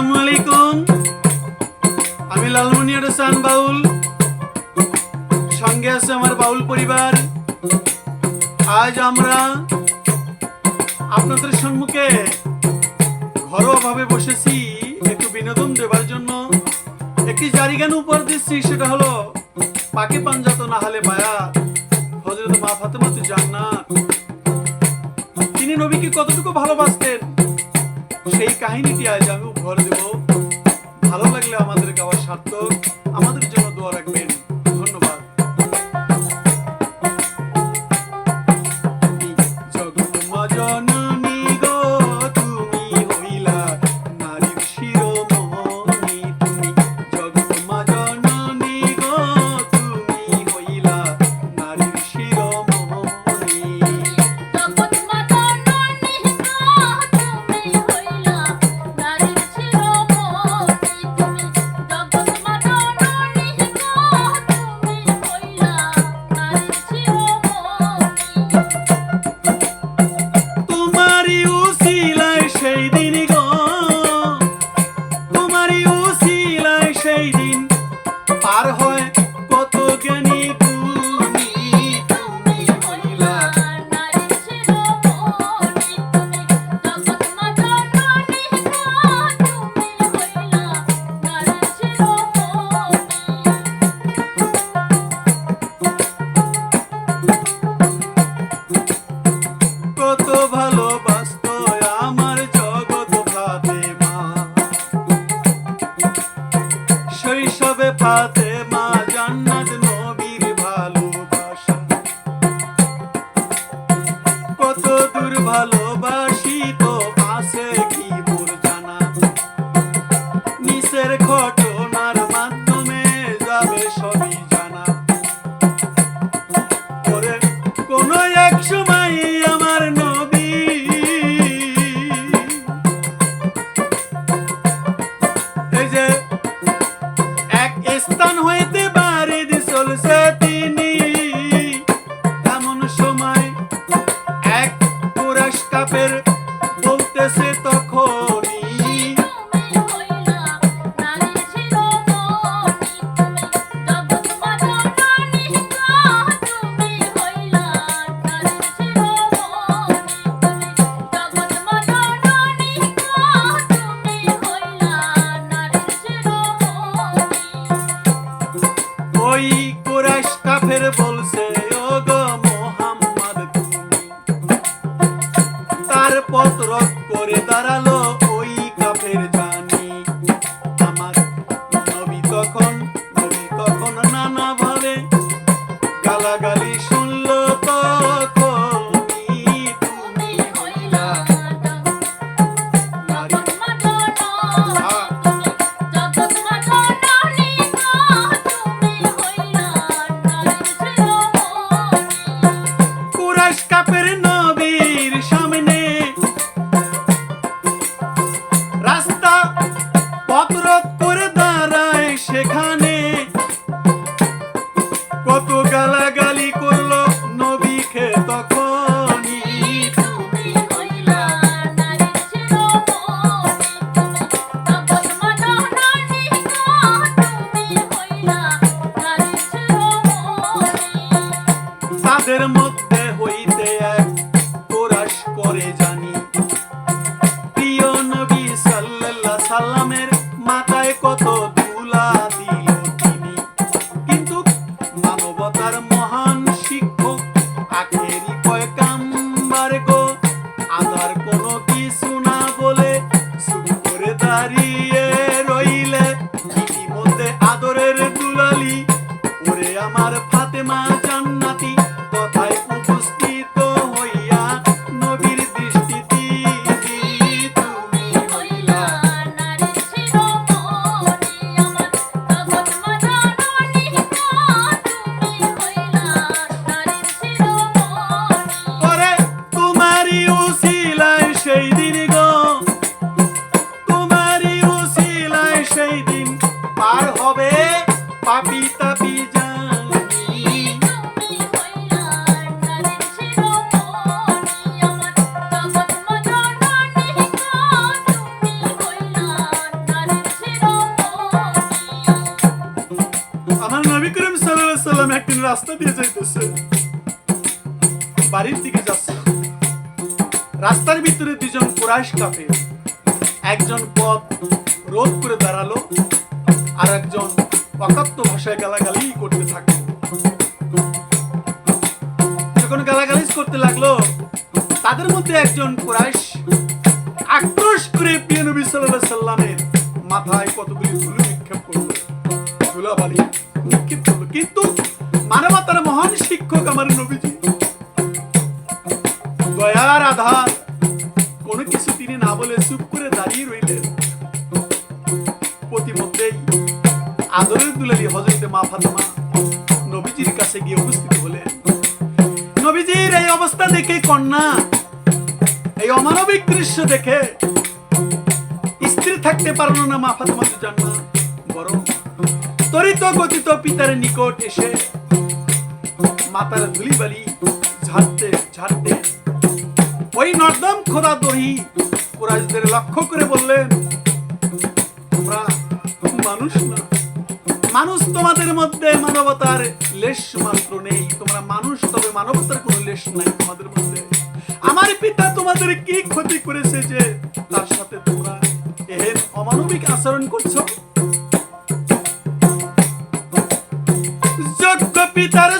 আসসালামু আমি লালমনিয়ার বাউল। সঙ্গে আছে আমার বাউল পরিবার। আজ আমরা আপনাদের সম্মুখে ঘরোয়াভাবে বসেছি একটু বিনোদন দেবার জন্য। একটি জারি গান উপহার দিচ্ছি, সেটা হলো পাকে পাঞ্জাত না হলে মায়া হজরত মা ফাতেমাতে জান্নাত। তিনি নবীকে কতটুকু ভালোবাসতেন? সেই কাহিনীটি আজ আমি উপহার দেব। ভালো লাগলে আমাদের গাওয়া সার্থক, আমাদের জন্য দোয়া রাখবেন। কুরাইশ কাপে। একজন পথ রোধ করে দাঁড়াল আর একজন ভাষায় গালাগালি করতে থাকল। যখন গালাগালিজ করতে লাগল, তাদের মধ্যে একজন কুরাইশ আক্রোশ করে প্রিয় নবী সাল্লামের মাথায় কতগুলি ধুলো নিক্ষেপ করল। ধুলাবালি নিক্ষেপ করল। কিন্তু মানবতার মহান শিক্ষক আমার নবীজি, দয়ার আধার আদরের দুলালি হজরতে মা ফাতেমা নবীজির কাছে গিয়ে উপস্থিত হলেন। নবীজির এই অবস্থা দেখে কন্যা, এই অমানবিক দৃশ্য দেখে স্ত্রী থাকতে পারল না মা ফাতেমা জান্না বরং তরিত গতিত পিতার নিকট এসে মাতার ধুলিবালি ঝাড়তে ঝাড়তে ওই নর্দম খোদা দহি কুরাইশদের লক্ষ্য করে বললেন, তোমরা মানুষ না মানুষ তোমাদের মধ্যে মানবতার লেশ মাত্র নেই। তোমরা মানুষ, তবে মানবতার কোনো লেশ নাই তোমাদের মধ্যে। আমার পিতা তোমাদের কি ক্ষতি করেছে যে তার সাথে তোমরা এহেন অমানবিক আচরণ করছ? যোগ্য পিতার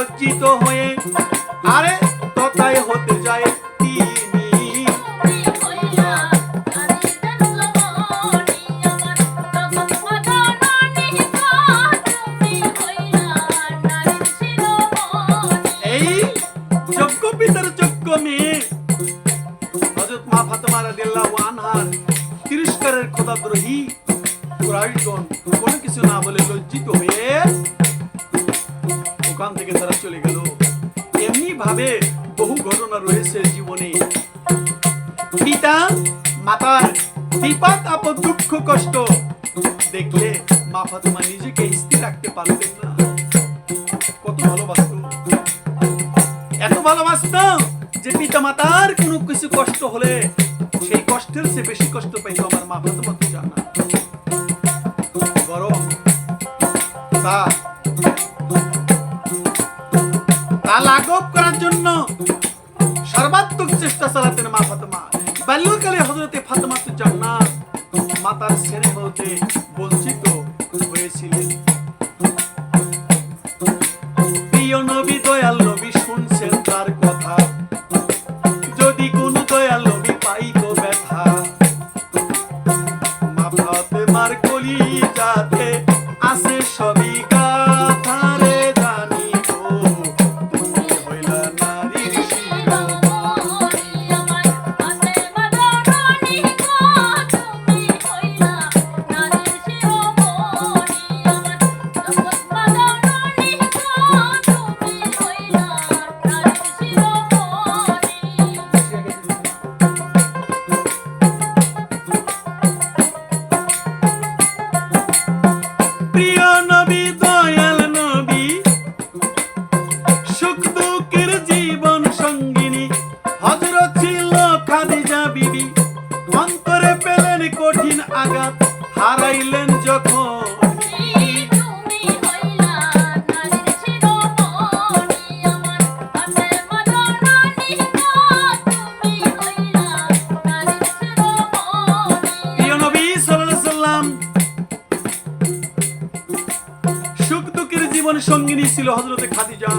লজ্জিত হয়ে। আরে তাই হতে ভালোবাসত যে পিতা মাতার কোনো কিছু কষ্ট হলে সেই কষ্টের চেয়ে বেশি কষ্ট পাইতো আমার মা ফাতেমা তো জানা। বরং তা তা লাঘব করার জন্য সর্বাত্মক চেষ্টা চালাতেন ছিল হজরতে খাদিজা।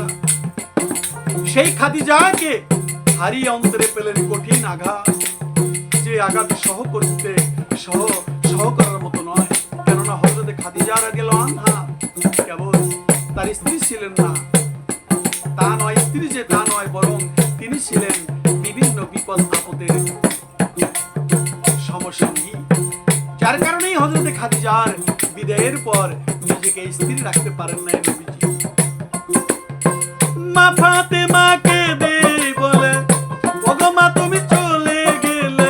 সেই খাদিজাকে হারিয়ে অন্তরে পেলেন কঠিন আঘাত, যে আঘাত সহ করতে সহ সহ করার মতো নয়। কেননা হজরতে খাদিজা রাদিয়াল্লাহু আনহা কেবল তার স্ত্রী ছিলেন না। তা নয়, স্ত্রী যে তা নয়, বরং তিনি ছিলেন বিভিন্ন বিপদ আপদের সমসঙ্গী। যার কারণেই হজরতে খাদিজার বিদায়ের পর নিজেকে স্থির রাখতে পারেন না এই নবীজি মা দে বলে, ওগো তুমি চলে গেলে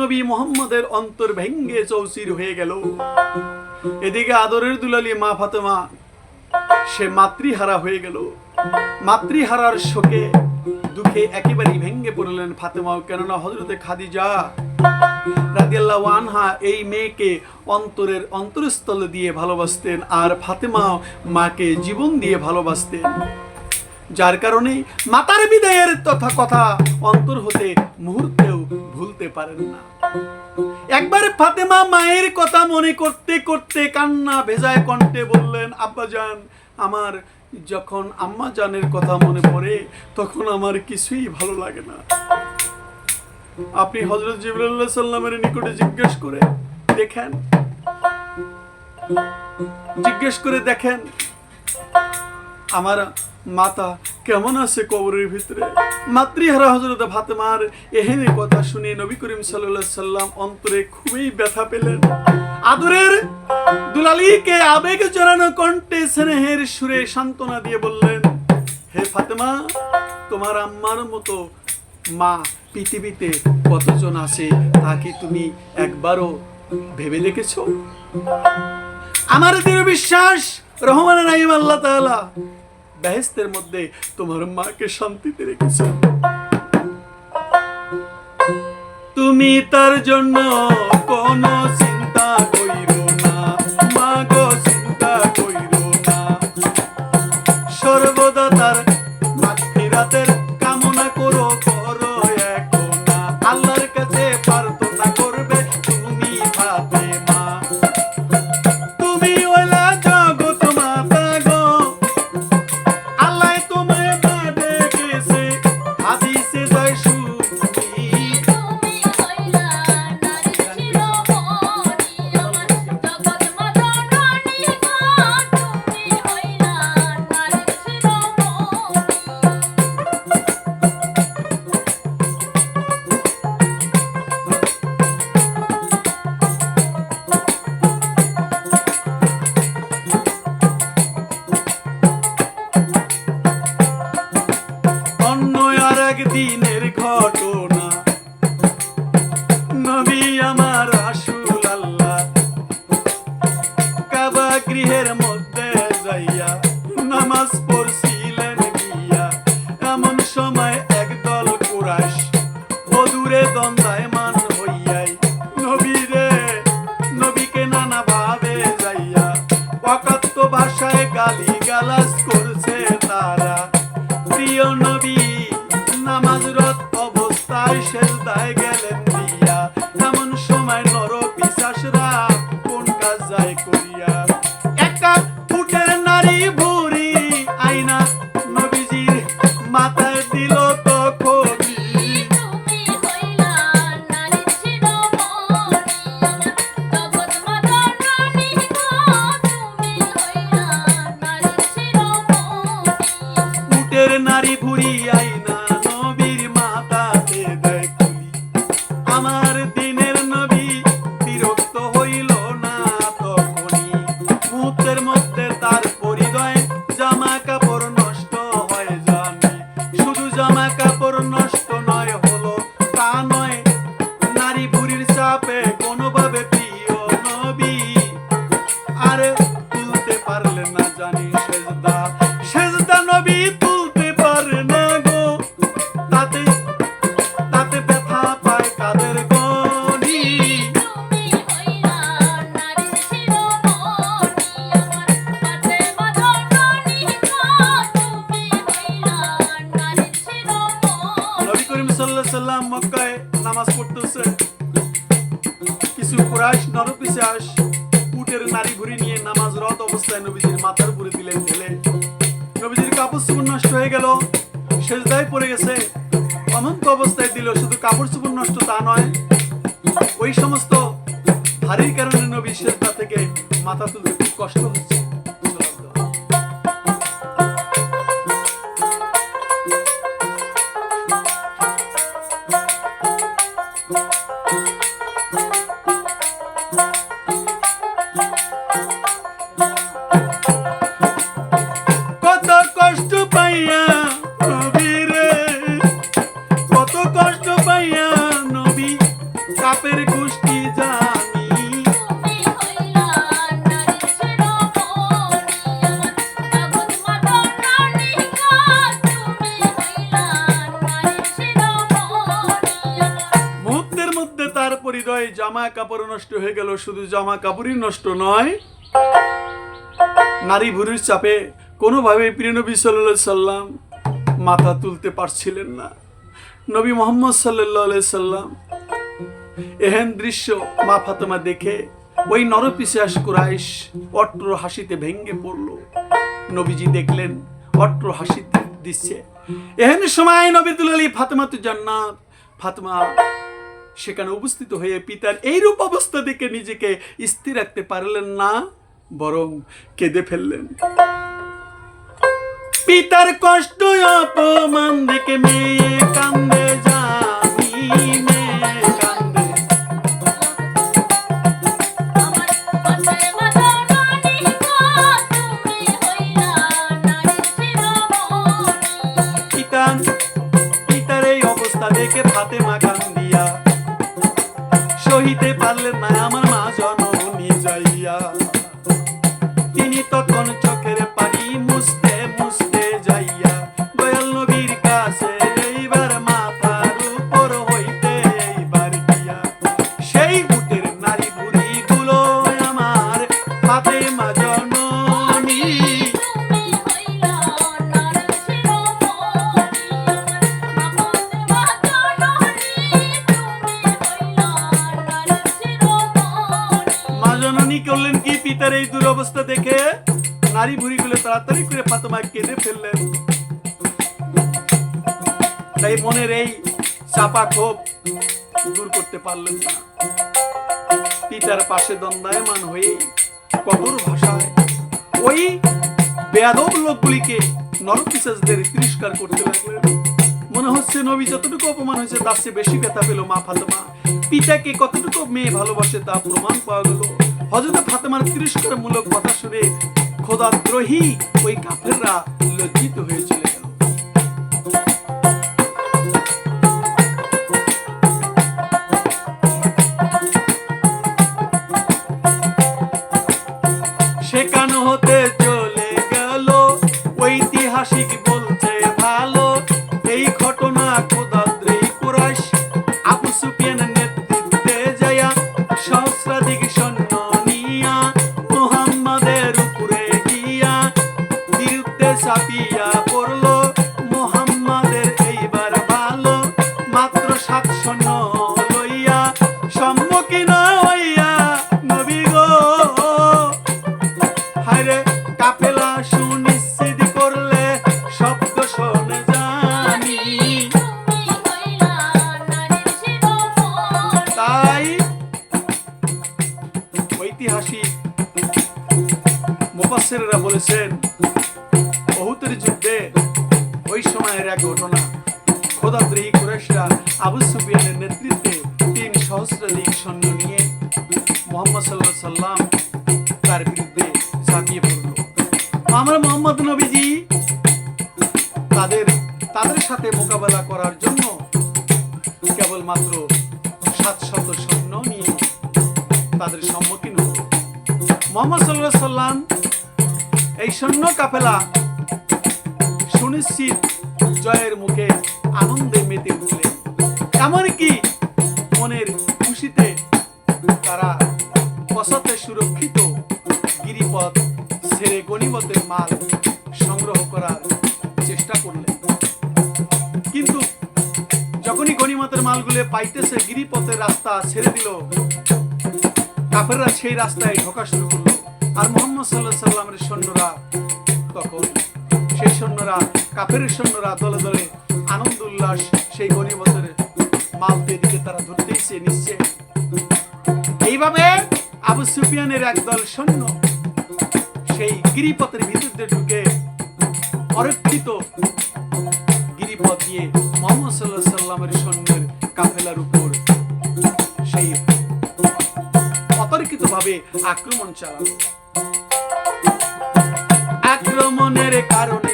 নবী মোহাম্মদের অন্তর চৌচির হয়ে গেল। এদিকে আদরের দুলালি মা ফাতেমা, সে মাতৃহারা হয়ে গেল। মাতৃহারার শোকে দুঃখে একেবারেই ভেঙ্গে পড়লেন ফাতেমা কেননা হজরতে খাদিজা রাদিয়াল্লাহু আনহা এই মেয়েকে অন্তরের অন্তরস্থল দিয়ে ভালোবাসতেন আর ফাতেমা মাকে জীবন দিয়ে ভালোবাসতেন। যার কারণে মাতার বিদায়ের তথা কথা অন্তর হতে মুহূর্তেও ভুলতে পারেন না। একবার ফাতেমা মায়ের কথা মনে করতে করতে কান্না, ভেজায় কণ্ঠে বললেন, আব্বাজান, আমার যখন আম্মা জানের কথা মনে পড়ে, তখন আমার কিছুই ভালো লাগে না। আপনি হজরত জিবরুল্লাহ সাল্লামের নিকটে জিজ্ঞেস করে দেখেন। জিজ্ঞেস করে দেখেন, আমার মাতা কেমন আছে কবরের ভিতরে? মাতৃহারা হজরত ফাতেমার এহেনে কথা শুনে নবী করিম আলাইহি সাল্লাম অন্তরে খুবই ব্যথা পেলেন। আদরের দুলালিকে আবেগ জড়ানো কণ্ঠে স্নেহের সুরে সান্ত্বনা দিয়ে বললেন, হে ফাতেমা, তোমার আম্মার মতো মা পৃথিবীতে কতজন আছে তা কি তুমি একবারও ভেবে দেখেছ? আমার দৃঢ় বিশ্বাস, রহমান রাহিম আল্লাহ তাআলা বেহেস্তের মধ্যে তোমার মাকে শান্তিতে রেখেছে। তুমি তার জন্য কোনো উটের নারী ভুরি আইনা সাল্লাম মক্কায় নামাজ পড়তেছে। কুরাইশ নরপিশাস উটের নারী ঘুরি নিয়ে অবস্থায় নবীজির মাথার উপরে দিলেন ঢেলে। নবীজির কাপড় চুপড় নষ্ট হয়ে গেল, সেজদায় পড়ে গেছে। অনন্ত অবস্থায় দিল, শুধু কাপড় চুপড় নষ্ট তা নয়, ওই সমস্ত ভারীর কারণে নবী সেজদা থেকে মাথা তুলতে খুব কষ্ট হচ্ছে। জামা কাপড় নষ্ট হয়ে গেল, শুধু জামা কাপড়ই নষ্ট নয়, নারী ভুরির চাপে কোনোভাবে প্রিয়নবী সাল্লাহ সাল্লাম মাথা তুলতে পারছিলেন না। নবী মোহাম্মদ সাল্লাহ সাল্লাম এহেন দৃশ্য মা ফাতেমা দেখে ওই নরপিশাস কুরাইশ অট্র হাসিতে ভেঙ্গে পড়ল। নবীজি দেখলেন, অট্র হাসিতে দিচ্ছে। এহেন সময় নবী দুলালি ফাতেমা তু জান্নাত, ফাতেমা সেখানে উপস্থিত হয়ে পিতার এইরূপ অবস্থা দেখে নিজেকে স্থির রাখতে পারলেন না, বরং কেঁদে ফেললেন। পিতার কষ্ট অপমান দেখে মেয়ে কান্দে জানি মেয়ে কান্দে। চাপা ক্ষোভ দূর করতে পারলেন না। পিতার পাশে দণ্ডায়মান হয়ে কঠোর ভাষায় ওই বেয়াদব লোকগুলিকে নরপিসাজদের তিরস্কার করতে লাগলেন। মনে হচ্ছে নবী যতটুকু অপমান হয়েছে তার চেয়ে বেশি ব্যথা পেল মা ফাতেমা। পিতাকে কতটুকু মেয়ে ভালোবাসে তা প্রমাণ পাওয়া গেল। হজরত ফাতেমার তিরস্কার মূলক কথা শুনে খোদাদ্রোহী ওই কাফেররা লজ্জিত হয়ে তাদের তাদের সাথে মোকাবেলা করার জন্য কেবলমাত্র সাত শত সৈন্য নিয়ে তাদের সম্মুখীন হল মোহাম্মদ সাল্লাহ সাল্লাম এই সৈন্য কাফেলা সুনিশ্চিত জয়ের মুখে আনন্দে মেতে উঠলেন এমনকি মনের খুশিতে তারা পশতে সুরক্ষিত গিরিপথ ছেড়ে গণিমতের মাল সংগ্রহ করার যখনই মালগুলো পাইতেছে, গিরিপথের রাস্তা ছেড়ে দিল। কাফেররা সেই রাস্তায় ঢোকা শুরু করল। আর মোহাম্মদ সাল্লাহ সাল্লামের সৈন্যরা তখন, সেই সৈন্যরা কাফের সৈন্যরা দলে দলে আনন্দ, উল্লাস, সেই গণিমতের মালদের দিকে তারা ধরতেইছে, নিচ্ছে। এইভাবে আবু সুফিয়ানের একদল সৈন্য সেই গিরিপথের ভিতর দিয়ে ঢুকে অরক্ষিত গিরিপথ দিয়ে মোহাম্মদ সাল্লাহ সাল্লামের আক্রমণ চালালো আক্রমণের কারণে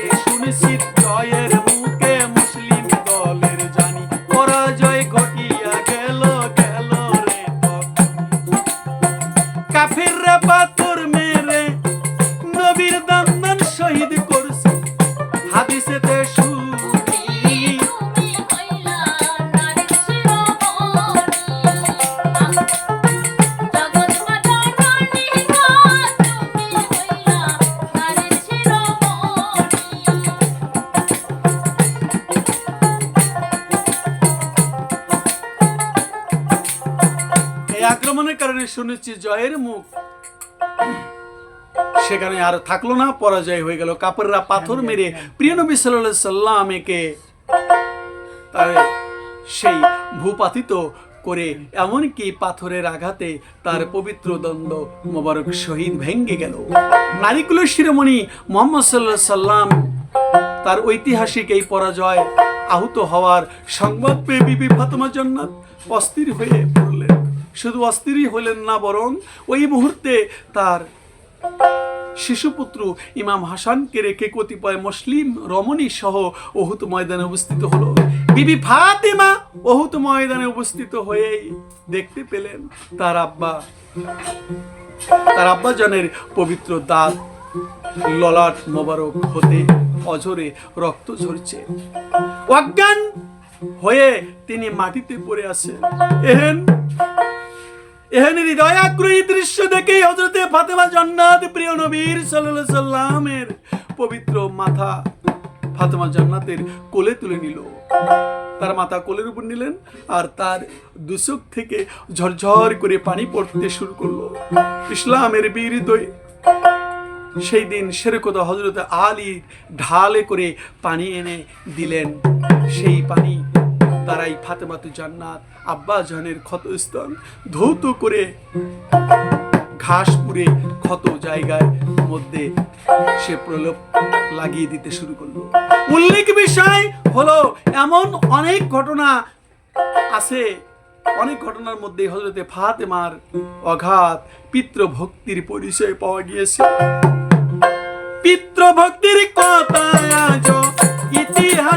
শুনেছি জয়ের মুখ। সেখানে আর থাকল না পরাজয় হয়ে গেল। কাপড়রা পাথর মেরে প্রিয় নবী সাল্লাল্লাহু সাল্লামকে তার সেই ভূপাতিত করে এমনকি পাথরের আঘাতে তার পবিত্র দ্বন্দ্ব মোবারক শহীদ ভেঙ্গে গেল। নারিকুলের শিরোমণি মোহাম্মদ সাল্লাহ সাল্লাম তার ঐতিহাসিক এই পরাজয় আহত হওয়ার সংবাদ পেয়ে বিবি ফাতেমা জান্নাত অস্থির হয়ে শুধু অস্থিরই হলেন না বরং ওই মুহূর্তে তার শিশুপুত্র ইমাম হাসানকে রেখে কতিপয় মুসলিম রমণী সহ ওহুত ময়দানে উপস্থিত হলো। বিবি ফাতেমা ওহুত ময়দানে উপস্থিত হয়েই দেখতে পেলেন তার আব্বা। তার আব্বাজানের পবিত্র দাঁত ললাট মোবারক হতে অঝরে রক্ত ঝরছে। অজ্ঞান হয়ে তিনি মাটিতে পড়ে আছেন। এহেন এহেন হৃদয় আগ্রহী দৃশ্য দেখেই হজরতে ফাতেমা জান্নাত, প্রিয় নবীর সাল্লাল্লাহু সাল্লামের পবিত্র মাথা ফাতেমা জান্নাতের কোলে তুলে নিল। তার মাথা কোলের উপর নিলেন আর তার দুচোখ থেকে ঝরঝর করে পানি পড়তে শুরু করল। ইসলামের বীর সেই দিন সেরকত হজরত আলী ঢালে করে পানি এনে দিলেন। সেই পানি তারাই ফাতেমাতু জান্নাত, আব্বা জানের ক্ষতস্থান। ধৌত করে ঘাস পুড়ে ক্ষত জায়গায় মধ্যে সে প্রলোপ লাগিয়ে দিতে শুরু করল। উল্লেখ বিষয় হলো, এমন অনেক ঘটনা আছে। অনেক ঘটনার মধ্যে হজরতে ফাতেমার অঘাত পিতৃভক্তির পরিচয় পাওয়া গিয়েছে। পিতৃভক্তির কথা ইতিহাসে